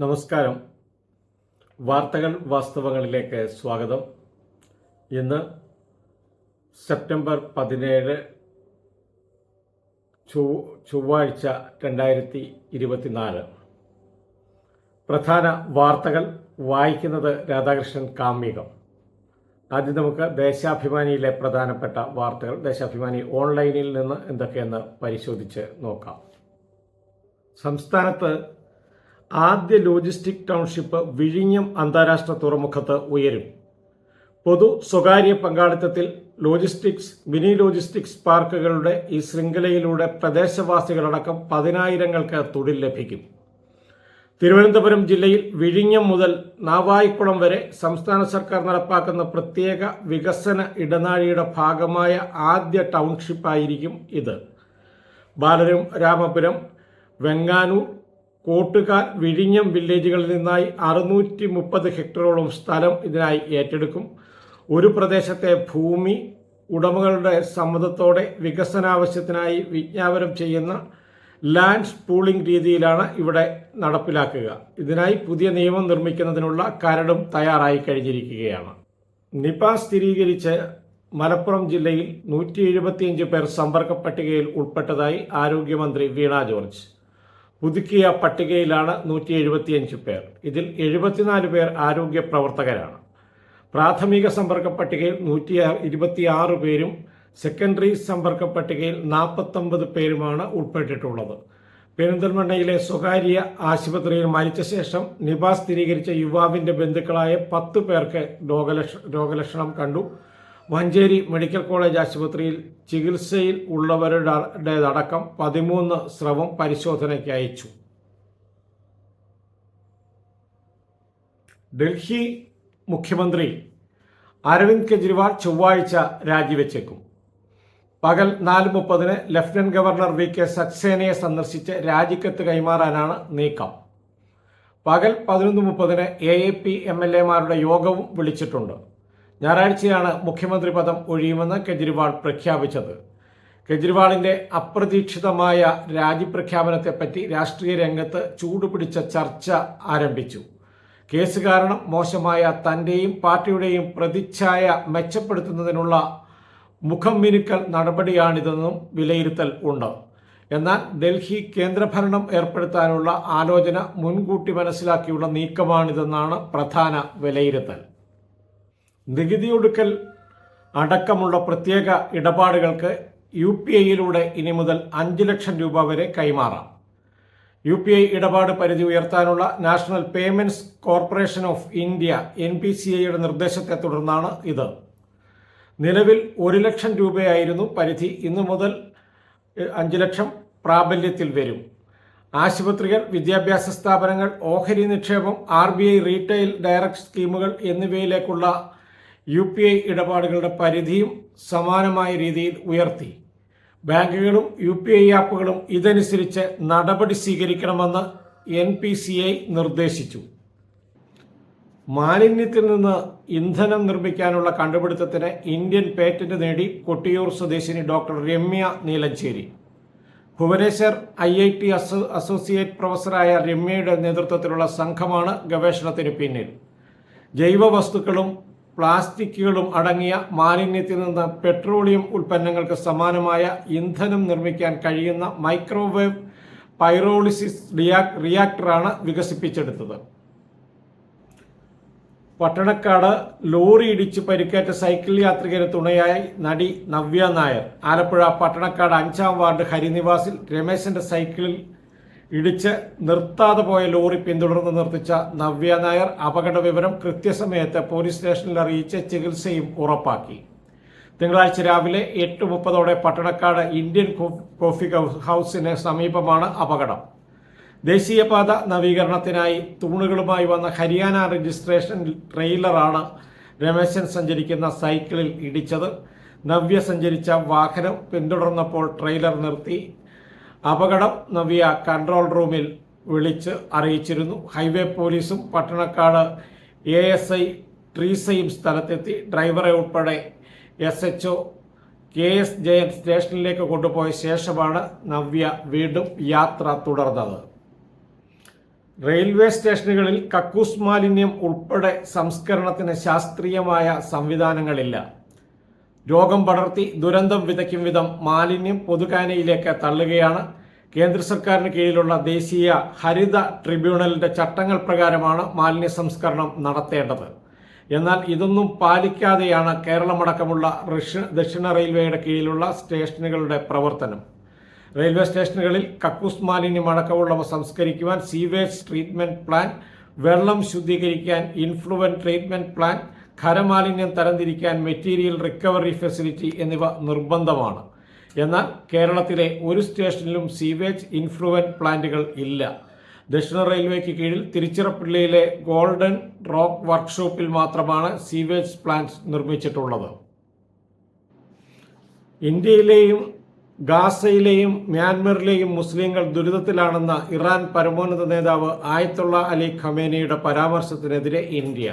നമസ്കാരം. വാർത്തകൾ വാസ്തവങ്ങളിലേക്ക് സ്വാഗതം. ഇന്ന് സെപ്റ്റംബർ പതിനേഴ് ചൊവ്വ- ചൊവ്വാഴ്ച രണ്ടായിരത്തി ഇരുപത്തിനാല്. പ്രധാന വാർത്തകൾ വായിക്കുന്നത് രാധാകൃഷ്ണൻ കാമ്മികം ആദ്യം നമുക്ക് ദേശാഭിമാനിയിലെ പ്രധാനപ്പെട്ട വാർത്തകൾ. ദേശാഭിമാനി ഓൺലൈനിൽ നിന്ന് എന്തൊക്കെയെന്ന് പരിശോധിച്ച് നോക്കാം. സംസ്ഥാനത്ത് ആദ്യ ലോജിസ്റ്റിക് ടൗൺഷിപ്പ് വിഴിഞ്ഞം അന്താരാഷ്ട്ര തുറമുഖത്ത് ഉയരും. പൊതു സ്വകാര്യ പങ്കാളിത്തത്തിൽ ലോജിസ്റ്റിക്സ് മിനി ലോജിസ്റ്റിക്സ് പാർക്കുകളുടെ ഈ ശൃംഖലയിലൂടെ പ്രദേശവാസികളടക്കം പതിനായിരങ്ങൾക്ക് തൊഴിൽ ലഭിക്കും. തിരുവനന്തപുരം ജില്ലയിൽ വിഴിഞ്ഞം മുതൽ നാവായിക്കുളം വരെ സംസ്ഥാന സർക്കാർ നടപ്പാക്കുന്ന പ്രത്യേക വികസന ഇടനാഴിയുടെ ഭാഗമായ ആദ്യ ടൗൺഷിപ്പായിരിക്കും ഇത്. ബാലരും രാമപുരം വെങ്ങാനൂർ കോട്ടുകാൽ വിഴിഞ്ഞം വില്ലേജുകളിൽ നിന്നായി അറുന്നൂറ്റി മുപ്പത് ഹെക്ടറോളം സ്ഥലം ഇതിനായി ഏറ്റെടുക്കും. ഒരു പ്രദേശത്തെ ഭൂമി ഉടമകളുടെ സമ്മതത്തോടെ വികസനാവശ്യത്തിനായി വിജ്ഞാപനം ചെയ്യുന്ന ലാൻഡ് പൂളിംഗ് രീതിയിലാണ് ഇവിടെ നടപ്പിലാക്കുക. ഇതിനായി പുതിയ നിയമം നിർമ്മിക്കുന്നതിനുള്ള കരടും തയ്യാറായി കഴിഞ്ഞിരിക്കുകയാണ്. നിപ സ്ഥിരീകരിച്ച് മലപ്പുറം ജില്ലയിൽ നൂറ്റി എഴുപത്തിയഞ്ച് പേർ സമ്പർക്ക പട്ടികയിൽ ഉൾപ്പെട്ടതായി ആരോഗ്യമന്ത്രി വീണ ജോർജ്. പുതുക്കിയ പട്ടികയിലാണ് നൂറ്റി എഴുപത്തിയഞ്ച് പേർ. ഇതിൽ എഴുപത്തിനാല് പേർ ആരോഗ്യ പ്രവർത്തകരാണ്. പ്രാഥമിക സമ്പർക്ക പട്ടികയിൽ നൂറ്റി ഇരുപത്തിയാറ് പേരും സെക്കൻഡറി സമ്പർക്ക പട്ടികയിൽ നാൽപ്പത്തൊമ്പത് പേരുമാണ് ഉൾപ്പെട്ടിട്ടുള്ളത്. പെരിന്തൽമണ്ണയിലെ സ്വകാര്യ ആശുപത്രിയിൽ മരിച്ച ശേഷം നിപ സ്ഥിരീകരിച്ച യുവാവിന്റെ ബന്ധുക്കളായ പത്ത് പേർക്ക് രോഗലക്ഷ രോഗലക്ഷണം മഞ്ചേരി മെഡിക്കൽ കോളേജ് ആശുപത്രിയിൽ ചികിത്സയിൽ ഉള്ളവരുടേതടക്കം പതിമൂന്ന് സ്രവം പരിശോധനയ്ക്ക് അയച്ചു. ഡൽഹി മുഖ്യമന്ത്രി അരവിന്ദ് കെജ്രിവാൾ ചൊവ്വാഴ്ച രാജിവെച്ചേക്കും. പകൽ നാല് മുപ്പതിന് ലഫ്റ്റനന്റ് ഗവർണർ വി കെ സക്സേനയെ സന്ദർശിച്ച് രാജിക്കത്ത് കൈമാറാനാണ് നീക്കം. പകൽ പതിനൊന്ന് മുപ്പതിന് A A P M L എമാരുടെ യോഗവും വിളിച്ചിട്ടുണ്ട്. ഞായറാഴ്ചയാണ് മുഖ്യമന്ത്രി പദം ഒഴിയുമെന്ന് കെജ്രിവാൾ പ്രഖ്യാപിച്ചത്. കെജ്രിവാളിന്റെ അപ്രതീക്ഷിതമായ രാജിപ്രഖ്യാപനത്തെപ്പറ്റി രാഷ്ട്രീയ രംഗത്ത് ചൂടുപിടിച്ച ചർച്ച ആരംഭിച്ചു. കേസ് കാരണം മോശമായ തന്റെയും പാർട്ടിയുടെയും പ്രതിച്ഛായ മെച്ചപ്പെടുത്തുന്നതിനുള്ള മുഖം മിനുക്കൽ നടപടിയാണിതെന്നും വിലയിരുത്തൽ ഉണ്ട്. എന്നാൽ ഡൽഹി കേന്ദ്രഭരണം ഏർപ്പെടുത്താനുള്ള ആലോചന മുൻകൂട്ടി മനസ്സിലാക്കിയുള്ള നീക്കമാണിതെന്നാണ് പ്രധാന വിലയിരുത്തൽ. നികുതി ഒടുക്കൽ അടക്കമുള്ള പ്രത്യേക ഇടപാടുകൾക്ക് യു പി ഐയിലൂടെ ഇനി മുതൽ അഞ്ച് ലക്ഷം രൂപ വരെ കൈമാറാം. യു പി ഐ ഇടപാട് പരിധി ഉയർത്താനുള്ള national payments corporation of India N P C ഐയുടെ നിർദ്ദേശത്തെ തുടർന്നാണ് ഇത്. നിലവിൽ ഒരു ലക്ഷം രൂപയായിരുന്നു പരിധി. ഇന്നു മുതൽ അഞ്ച് ലക്ഷം പ്രാബല്യത്തിൽ വരും. ആശുപത്രികൾ വിദ്യാഭ്യാസ സ്ഥാപനങ്ങൾ ഓഹരി നിക്ഷേപം R B I retail direct സ്കീമുകൾ എന്നിവയിലേക്കുള്ള യു പി ഐ ഇടപാടുകളുടെ പരിധിയും സമാനമായ രീതിയിൽ ഉയർത്തി. ബാങ്കുകളും യു പി ഐ ആപ്പുകളും ഇതനുസരിച്ച് നടപടി സ്വീകരിക്കണമെന്ന് എൻ പി സി ഐ നിർദ്ദേശിച്ചു. മാലിന്യത്തിൽ നിന്ന് ഇന്ധനം നിർമ്മിക്കാനുള്ള കണ്ടുപിടുത്തത്തിന് ഇന്ത്യൻ പേറ്റന്റ് നേടി കൊട്ടിയൂർ സ്വദേശിനി doctor Ramya Neelancheri. Bhubaneswar I I T asso associate പ്രൊഫസറായ രമ്യയുടെ നേതൃത്വത്തിലുള്ള സംഘമാണ് ഗവേഷണത്തിന് പിന്നിൽ. ജൈവ വസ്തുക്കളും പ്ലാസ്റ്റിക്കുകളും അടങ്ങിയ മാലിന്യത്തിൽ നിന്ന് പെട്രോളിയം ഉൽപ്പന്നങ്ങൾക്ക് സമാനമായ ഇന്ധനം നിർമ്മിക്കാൻ കഴിയുന്ന മൈക്രോവേവ് പൈറോളിസിസ് റിയാ റിയാക്ടറാണ് വികസിപ്പിച്ചെടുത്തത്. പട്ടണക്കാട് ലോറി ഇടിച്ച് പരിക്കേറ്റ സൈക്കിൾ യാത്രികരെ തുണയായി നടി നവ്യ നായർ. ആലപ്പുഴ പട്ടണക്കാട് അഞ്ചാം വാർഡ് ഹരിനിവാസിൽ രമേശന്റെ സൈക്കിളിൽ ഇടിച്ച് നിർത്താതെ പോയ ലോറി പിന്തുടർന്ന് നിർത്തിച്ച നവ്യ നായർ അപകട വിവരം കൃത്യസമയത്ത് പോലീസ് സ്റ്റേഷനിൽ അറിയിച്ച് ചികിത്സയും ഉറപ്പാക്കി. തിങ്കളാഴ്ച രാവിലെ എട്ട് മുപ്പതോടെ പട്ടണക്കാട് ഇന്ത്യൻ കോഫി ഹൗസിന് സമീപമാണ് അപകടം. ദേശീയപാത നവീകരണത്തിനായി തൂണുകളുമായി വന്ന ഹരിയാന രജിസ്ട്രേഷൻ ട്രെയിലറാണ് രമേശൻ സഞ്ചരിക്കുന്ന സൈക്കിളിൽ ഇടിച്ചത്. നവ്യ സഞ്ചരിച്ച വാഹനം പിന്തുടർന്നപ്പോൾ ട്രെയിലർ നിർത്തി. അപകടം നവ്യ കൺട്രോൾ റൂമിൽ വിളിച്ച് അറിയിച്ചിരുന്നു. ഹൈവേ പോലീസും പട്ടണക്കാട് എ എസ് ഐ ട്രീസയും സ്ഥലത്തെത്തി. ഡ്രൈവറെ ഉൾപ്പെടെ S H O K S Jayan സ്റ്റേഷനിലേക്ക് കൊണ്ടുപോയ ശേഷമാണ് നവ്യ വീണ്ടും യാത്ര തുടർന്നത്. റെയിൽവേ സ്റ്റേഷനുകളിൽ കക്കൂസ് മാലിന്യം ഉൾപ്പെടെ സംസ്കരണത്തിന് ശാസ്ത്രീയമായ സംവിധാനങ്ങളില്ല. രോഗം പടർത്തി ദുരന്തം വിതയ്ക്കും വിധം മാലിന്യം പൊതുകാനയിലേക്ക് തള്ളുകയാണ്. കേന്ദ്ര സർക്കാരിന് കീഴിലുള്ള ദേശീയ ഹരിത ട്രിബ്യൂണലിന്റെ ചട്ടങ്ങൾ പ്രകാരമാണ് മാലിന്യ സംസ്കരണം നടത്തേണ്ടത്. എന്നാൽ ഇതൊന്നും പാലിക്കാതെയാണ് കേരളമടക്കമുള്ള ദക്ഷിണ റെയിൽവേയുടെ കീഴിലുള്ള സ്റ്റേഷനുകളുടെ പ്രവർത്തനം. റെയിൽവേ സ്റ്റേഷനുകളിൽ കക്കൂസ് മാലിന്യം അടക്കമുള്ളവ സംസ്കരിക്കുവാൻ സീവേജ് ട്രീറ്റ്മെന്റ് പ്ലാൻ വെള്ളം ശുദ്ധീകരിക്കാൻ ഇൻഫ്ലുവൻ ട്രീറ്റ്മെന്റ് പ്ലാൻ ഖരമാലിന്യം തരംതിരിക്കാൻ മെറ്റീരിയൽ റിക്കവറി ഫെസിലിറ്റി എന്നിവ നിർബന്ധമാണ്. എന്നാൽ കേരളത്തിലെ ഒരു സ്റ്റേഷനിലും സീവേജ് ഇൻഫ്ലുവന്റ് പ്ലാന്റുകൾ ഇല്ല. ദക്ഷിണ റെയിൽവേക്ക് കീഴിൽ തിരുച്ചിറപ്പള്ളിയിലെ ഗോൾഡൻ റോക്ക് വർക്ക്ഷോപ്പിൽ മാത്രമാണ് സീവേജ് പ്ലാന്റ് നിർമ്മിച്ചിട്ടുള്ളത്. ഇന്ത്യയിലെയും ഗാസയിലെയും മ്യാൻമറിലെയും മുസ്ലിങ്ങൾ ദുരിതത്തിലാണെന്ന ഇറാൻ പരമോന്നത നേതാവ് ആയത്തുള്ള അലി ഖമേനയുടെ പരാമർശത്തിനെതിരെ ഇന്ത്യ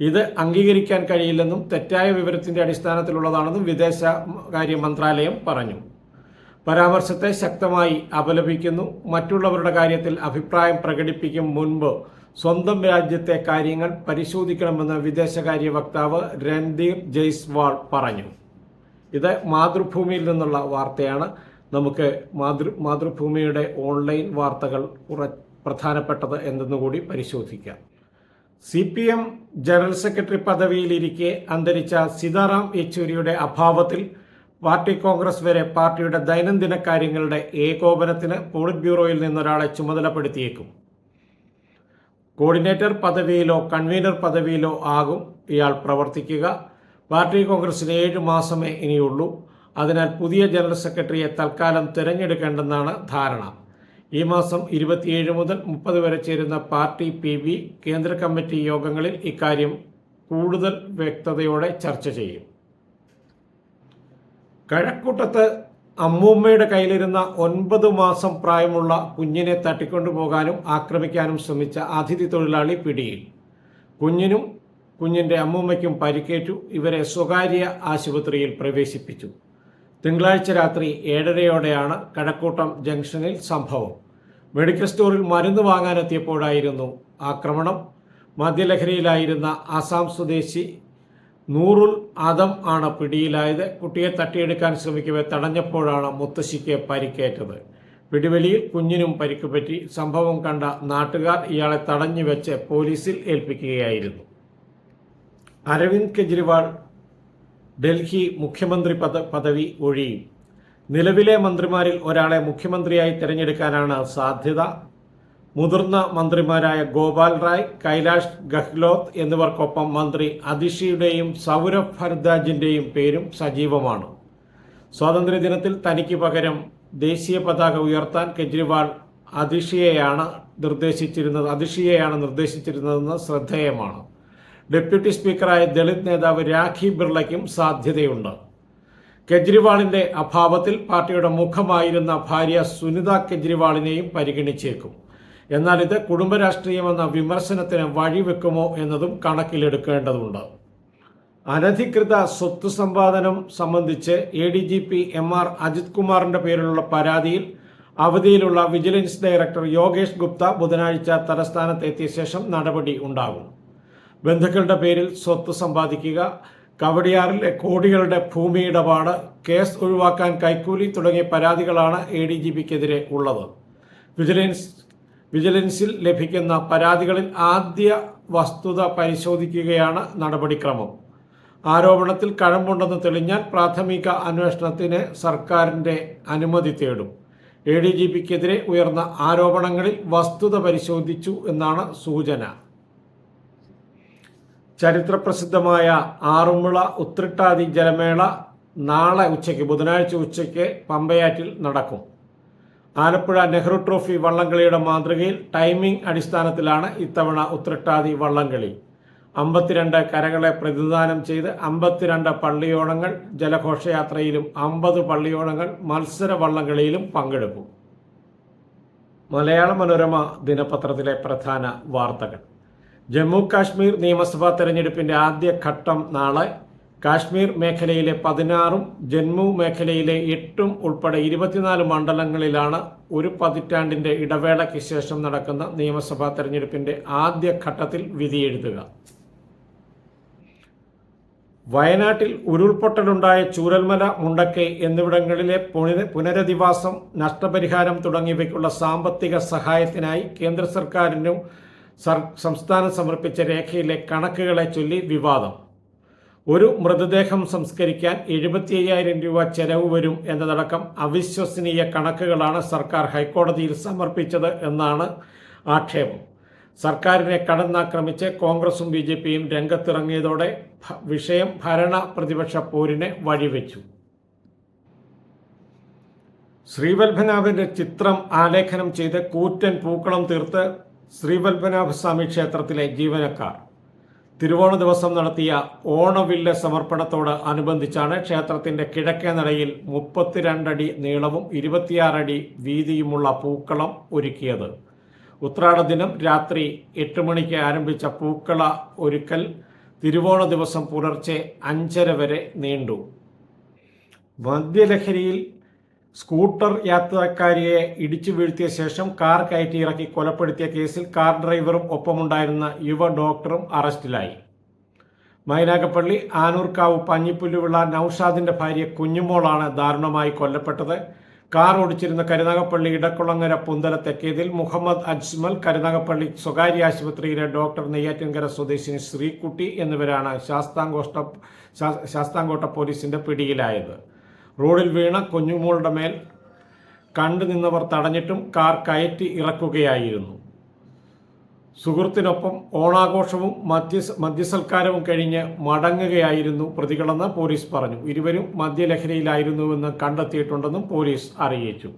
ഇത് അംഗീകരിക്കാൻ കഴിയില്ലെന്നും തെറ്റായ വിവരത്തിന്റെ അടിസ്ഥാനത്തിലുള്ളതാണെന്നും വിദേശകാര്യ മന്ത്രാലയം പറഞ്ഞു. പരാമർശത്തെ ശക്തമായി അപലപിക്കുന്നു. മറ്റുള്ളവരുടെ കാര്യത്തിൽ അഭിപ്രായം പ്രകടിപ്പിക്കും മുൻപ് സ്വന്തം രാജ്യത്തെ കാര്യങ്ങൾ പരിശോധിക്കണമെന്ന് വിദേശകാര്യ വക്താവ് രൺദീർ ജയ്സ്വാൾ പറഞ്ഞു. ഇത് മാതൃഭൂമിയിൽ നിന്നുള്ള വാർത്തയാണ്. നമുക്ക് മാതൃ മാതൃഭൂമിയുടെ ഓൺലൈൻ വാർത്തകൾ പ്രധാനപ്പെട്ടത് എന്തെന്നുകൂടി പരിശോധിക്കാം. C P M general secretary പദവിയിലിരിക്കെ അന്തരിച്ച സീതാറാം യെച്ചൂരിയുടെ അഭാവത്തിൽ പാർട്ടി കോൺഗ്രസ് വരെ പാർട്ടിയുടെ ദൈനംദിന കാര്യങ്ങളുടെ ഏകോപനത്തിന് പോളിറ്റ് ബ്യൂറോയിൽ നിന്നൊരാളെ ചുമതലപ്പെടുത്തിയേക്കും. കോർഡിനേറ്റർ പദവിയിലോ കൺവീനർ പദവിയിലോ ആകും ഇയാൾ പ്രവർത്തിക്കുക. പാർട്ടി കോൺഗ്രസിന് ഏഴ് മാസമേ ഇനിയുള്ളൂ. അതിനാൽ പുതിയ ജനറൽ സെക്രട്ടറിയെ തൽക്കാലം തിരഞ്ഞെടുക്കേണ്ടെന്നാണ് ധാരണ. ഈ മാസം ഇരുപത്തിയേഴ് മുതൽ മുപ്പത് വരെ ചേരുന്ന പാർട്ടി പി ബി കേന്ദ്ര കമ്മിറ്റി യോഗങ്ങളിൽ ഇക്കാര്യം കൂടുതൽ വ്യക്തതയോടെ ചർച്ച ചെയ്യും. കഴക്കൂട്ടത്ത് അമ്മൂമ്മയുടെ കയ്യിലിരുന്ന ഒൻപത് മാസം പ്രായമുള്ള കുഞ്ഞിനെ തട്ടിക്കൊണ്ടുപോകാനും ആക്രമിക്കാനും ശ്രമിച്ച അതിഥി തൊഴിലാളി പിടിയിൽ. കുഞ്ഞിനും കുഞ്ഞിന്റെ അമ്മൂമ്മയ്ക്കും പരിക്കേറ്റു. ഇവരെ സ്വകാര്യ ആശുപത്രിയിൽ പ്രവേശിപ്പിച്ചു. തിങ്കളാഴ്ച രാത്രി ഏഴരയോടെയാണ് കഴക്കൂട്ടം ജംഗ്ഷനിൽ സംഭവം. മെഡിക്കൽ സ്റ്റോറിൽ മരുന്ന് വാങ്ങാനെത്തിയപ്പോഴായിരുന്നു ആക്രമണം. മദ്യലഹരിയിലായിരുന്ന ആസാം സ്വദേശി നൂറുൽ ആദം ആണ് പിടിയിലായത്. കുട്ടിയെ തട്ടിയെടുക്കാൻ ശ്രമിക്കവെ തടഞ്ഞപ്പോഴാണ് മുത്തശ്ശിക്ക് പരിക്കേറ്റത്. പിടിവലിയിൽ കുഞ്ഞിനും പരിക്ക് പറ്റി സംഭവം കണ്ട നാട്ടുകാർ ഇയാളെ തടഞ്ഞു വെച്ച് പോലീസിൽ ഏൽപ്പിക്കുകയായിരുന്നു. അരവിന്ദ് കെജ്രിവാൾ ഡൽഹി മുഖ്യമന്ത്രി പദ പദവി ഒഴിയും. നിലവിലെ മന്ത്രിമാരിൽ ഒരാളെ മുഖ്യമന്ത്രിയായി തിരഞ്ഞെടുക്കാനാണ് സാധ്യത. മുതിർന്ന മന്ത്രിമാരായ ഗോപാൽ റായ് കൈലാഷ് ഗഹ്ലോത്ത് എന്നിവർക്കൊപ്പം മന്ത്രി അതിഷിയുടെയും സൗരഭ് ഭർദ്വാജിന്റെയും പേരും സജീവമാണ്. സ്വാതന്ത്ര്യദിനത്തിൽ തനിക്ക് പകരം ദേശീയ പതാക ഉയർത്താൻ കെജ്രിവാൾ അതിഷിയെയാണ് നിർദ്ദേശിച്ചിരുന്നത് അതിഷിയെയാണ് നിർദ്ദേശിച്ചിരുന്നതെന്ന് ശ്രദ്ധേയമാണ്. ഡെപ്യൂട്ടി സ്പീക്കറായ ദളിത് നേതാവ് രാഖി ബിർളയ്ക്കും സാധ്യതയുണ്ട്. കെജ്രിവാളിന്റെ അഭാവത്തിൽ പാർട്ടിയുടെ മുഖമായിരുന്ന ഭാര്യ സുനിത കെജ്രിവാളിനെയും പരിഗണിച്ചേക്കും. എന്നാൽ ഇത് കുടുംബരാഷ്ട്രീയമെന്ന വിമർശനത്തിന് വഴിവെക്കുമോ എന്നതും കണക്കിലെടുക്കേണ്ടതുണ്ട്. അനധികൃത സ്വത്ത് സമ്പാദനം സംബന്ധിച്ച് A D G P M R Ajith കുമാറിന്റെ പേരിലുള്ള പരാതിയിൽ അവധിയിലുള്ള വിജിലൻസ് ഡയറക്ടർ യോഗേഷ് ഗുപ്ത ബുധനാഴ്ച തലസ്ഥാനത്തെത്തിയ ശേഷം നടപടി ഉണ്ടാകും. ബന്ധുക്കളുടെ പേരിൽ സ്വത്ത് സമ്പാദിക്കുക കവടിയാറിലെ കോടികളുടെ ഭൂമി ഇടപാട് കേസ് ഒഴിവാക്കാൻ കൈക്കൂലി തുടങ്ങിയ പരാതികളാണ് എ ഡി ജി പിക്കെതിരെ ഉള്ളത്. വിജിലൻസ് വിജിലൻസിൽ ലഭിക്കുന്ന പരാതികളിൽ ആദ്യ വസ്തുത പരിശോധിക്കുകയാണ് നടപടിക്രമം. ആരോപണത്തിൽ കഴമ്പുണ്ടെന്ന് തെളിഞ്ഞാൽ പ്രാഥമിക അന്വേഷണത്തിന് സർക്കാരിന്റെ അനുമതി തേടും. എ ഡി ജി പിക്കെതിരെ ഉയർന്ന ആരോപണങ്ങളിൽ വസ്തുത പരിശോധിച്ചു എന്നാണ് സൂചന. ചരിത്രപ്രസിദ്ധമായ ആറുമുള ഉത്രിട്ടാതി ജലമേള നാളെ ഉച്ചയ്ക്ക് ബുധനാഴ്ച ഉച്ചയ്ക്ക് പമ്പയാറ്റിൽ നടക്കും. ആലപ്പുഴ നെഹ്റു ട്രോഫി വള്ളംകളിയുടെ മാതൃകയിൽ ടൈമിംഗ് അടിസ്ഥാനത്തിലാണ് ഇത്തവണ ഉത്രിട്ടാതി വള്ളംകളി. അമ്പത്തിരണ്ട് കരകളെ പ്രതിദാനം ചെയ്ത് അമ്പത്തിരണ്ട് പള്ളിയോണങ്ങൾ ജലഘോഷയാത്രയിലും അമ്പത് പള്ളിയോണങ്ങൾ മത്സര വള്ളംകളിയിലും പങ്കെടുക്കും. മലയാള മനോരമ ദിനപത്രത്തിലെ പ്രധാന വാർത്തകൾ. ജമ്മു കാശ്മീർ നിയമസഭാ തെരഞ്ഞെടുപ്പിന്റെ ആദ്യ ഘട്ടം നാളെ കാശ്മീർ മേഖലയിലെ പതിനാറും ജമ്മു മേഖലയിലെ എട്ടും ഉൾപ്പെടെ ഇരുപത്തിനാല് മണ്ഡലങ്ങളിലാണ് ഒരു പതിറ്റാണ്ടിന്റെ ഇടവേളയ്ക്ക് ശേഷം നടക്കുന്ന നിയമസഭാ തെരഞ്ഞെടുപ്പിന്റെ ആദ്യ ഘട്ടത്തിൽ വിധിയെഴുതുക വയനാട്ടിൽ ഉരുൾപൊട്ടലുണ്ടായ ചൂരൽമല മുണ്ടക്കൈ എന്നിവിടങ്ങളിലെ പുനരധിവാസം നഷ്ടപരിഹാരം തുടങ്ങിയവയ്ക്കുള്ള സാമ്പത്തിക സഹായത്തിനായി കേന്ദ്ര സർക്കാരിനും സർ സംസ്ഥാനം സമർപ്പിച്ച രേഖയിലെ കണക്കുകളെ ചൊല്ലി വിവാദം. ഒരു മൃതദേഹം സംസ്കരിക്കാൻ എഴുപത്തി അയ്യായിരം രൂപ ചെലവ് വരും എന്നതടക്കം അവിശ്വസനീയ കണക്കുകളാണ് സർക്കാർ ഹൈക്കോടതിയിൽ സമർപ്പിച്ചത് എന്നാണ് ആക്ഷേപം. സർക്കാരിനെ കടന്നാക്രമിച്ച് കോൺഗ്രസും ബി ജെ പിയും രംഗത്തിറങ്ങിയതോടെ വിഷയം ഭരണ പ്രതിപക്ഷ പോരിനെ വഴിവെച്ചു. ശ്രീവത്ഭനാഭന്റെ ചിത്രം ആലേഖനം ചെയ്ത് കൂറ്റൻ പൂക്കളം തീർത്ത് ശ്രീവത്ഭനാഭസ്വാമി ക്ഷേത്രത്തിലെ ജീവനക്കാർ. തിരുവോണ ദിവസം നടത്തിയ ഓണവില്ല സമർപ്പണത്തോട് അനുബന്ധിച്ചാണ് ക്ഷേത്രത്തിന്റെ കിഴക്കേ നടയിൽ മുപ്പത്തിരണ്ടടി നീളവും ഇരുപത്തിയാറടി വീതിയുമുള്ള പൂക്കളം ഒരുക്കിയത്. ഉത്രാട ദിനം രാത്രി എട്ട് മണിക്ക് ആരംഭിച്ച പൂക്കള ഒരുക്കൽ തിരുവോണ ദിവസം പുലർച്ചെ അഞ്ചര വരെ നീണ്ടു. മദ്യലഹരിയിൽ സ്കൂട്ടർ യാത്രക്കാരിയെ ഇടിച്ചു വീഴ്ത്തിയ ശേഷം കാർ കയറ്റി ഇറക്കി കൊലപ്പെടുത്തിയ കേസിൽ കാർ ഡ്രൈവറും ഒപ്പമുണ്ടായിരുന്ന യുവ ഡോക്ടറും അറസ്റ്റിലായി. മൈനാഗപ്പള്ളി ആനൂർക്കാവ് പഞ്ഞിപ്പുല്ലുവിള നൌഷാദിന്റെ ഭാര്യ കുഞ്ഞുമോളാണ് ദാരുണമായി കൊല്ലപ്പെട്ടത്. കാർ ഓടിച്ചിരുന്ന കരുനാഗപ്പള്ളി ഇടക്കുളങ്ങര പുന്തല തെക്കേതിൽ മുഹമ്മദ് അജ്മൽ കരുനാഗപ്പള്ളി സ്വകാര്യ ആശുപത്രിയിലെ ഡോക്ടർ നെയ്യാറ്റിൻകര സ്വദേശിനി ശ്രീകുട്ടി എന്നിവരാണ് ശാസ്താംകോട്ട ശാസ്താംകോട്ട പോലീസിന്റെ പിടിയിലായത്. റോഡിൽ വീണ കുഞ്ഞുമോളുടെ മേൽ കണ്ടു നിന്നവർ തടഞ്ഞിട്ടും കാർ കയറ്റി ഇറക്കുകയായിരുന്നു. സുഹൃത്തിനൊപ്പം ഓണാഘോഷവും മദ്യ മദ്യസൽക്കാരവും കഴിഞ്ഞ് മടങ്ങുകയായിരുന്നു പ്രതികളെന്ന് പോലീസ് പറഞ്ഞു. ഇരുവരും മദ്യലഹരിയിലായിരുന്നുവെന്ന് കണ്ടെത്തിയിട്ടുണ്ടെന്നും പോലീസ് അറിയിച്ചു.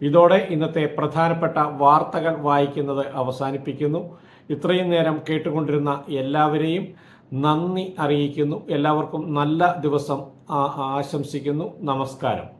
ഇതോടെ ഇന്നത്തെ പ്രധാനപ്പെട്ട വാർത്തകൾ വായിക്കുന്നത് അവസാനിപ്പിക്കുന്നു. ഇത്രയും നേരം കേട്ടുകൊണ്ടിരുന്ന എല്ലാവരെയും നന്ദി അറിയിക്കുന്നു. എല്ലാവർക്കും നല്ല ദിവസം ആശംസിക്കുന്നു. നമസ്കാരം.